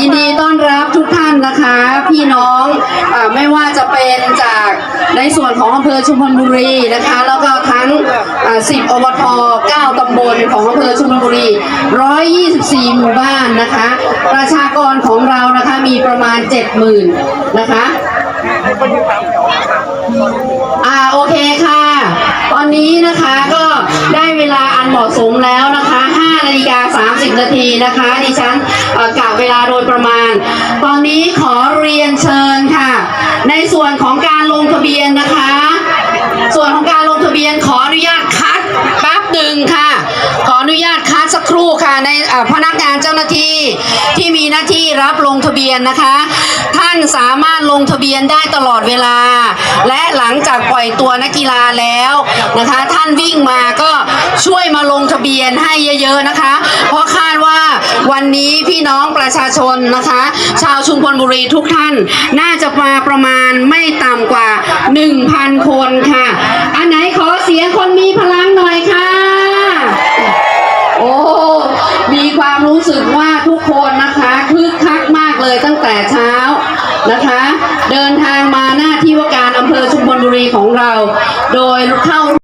ยินดีต้อนรับทุกท่านนะคะ พี่น้องอไม่ว่าจะเป็นจากในส่วนของอำเภอชุมพลบุรีนะคะ แล้วก็ทั้งอ่า10อบท9ตำบลของอำเภอชุมพลบุรี 124 หมู่บ้านนะคะ ประชากรของเรานะคะมีประมาณ 70,000 นะคะอ่าโอเคค่ะ ตอนนี้นะคะก็ได้เวลาอันเหมาะสมแล้ว 30 นาทีนะคะ ดิฉันเอ่อกะเวลาโดยประมาณ ตอนนี้ขอเรียนเชิญค่ะ ในส่วนของการลงทะเบียนนะคะ ส่วนของการลงทะเบียนขออนุญาตคัดแป๊บหนึ่งค่ะ ขออนุญาตคัดสักครู่ค่ะ ในพนักงานเจ้าหน้าที่ที่มีหน้าที่รับลงทะเบียนนะคะ ท่านสามารถลงทะเบียนได้ตลอดเวลา และหลังจากปล่อยตัวนักกีฬาแล้วนะคะ ท่านวิ่งมาก็ ช่วยมาลงทะเบียนให้เยอะๆนะคะ เพราะคาดว่าวันนี้พี่น้องประชาชนนะคะ ชาวชุมพลบุรีทุกท่าน น่าจะมาประมาณไม่ต่ำกว่า 1,000 คนค่ะ อันไหนขอเสียงคนมีพลังหน่อยค่ะ โอ้มีความรู้สึกว่าทุกคนนะคะคึกคักมากเลยตั้งแต่เช้านะคะ เดินทางมาหน้าที่ว่าการอำเภอชุมพลบุรีของเรา โดยเข้า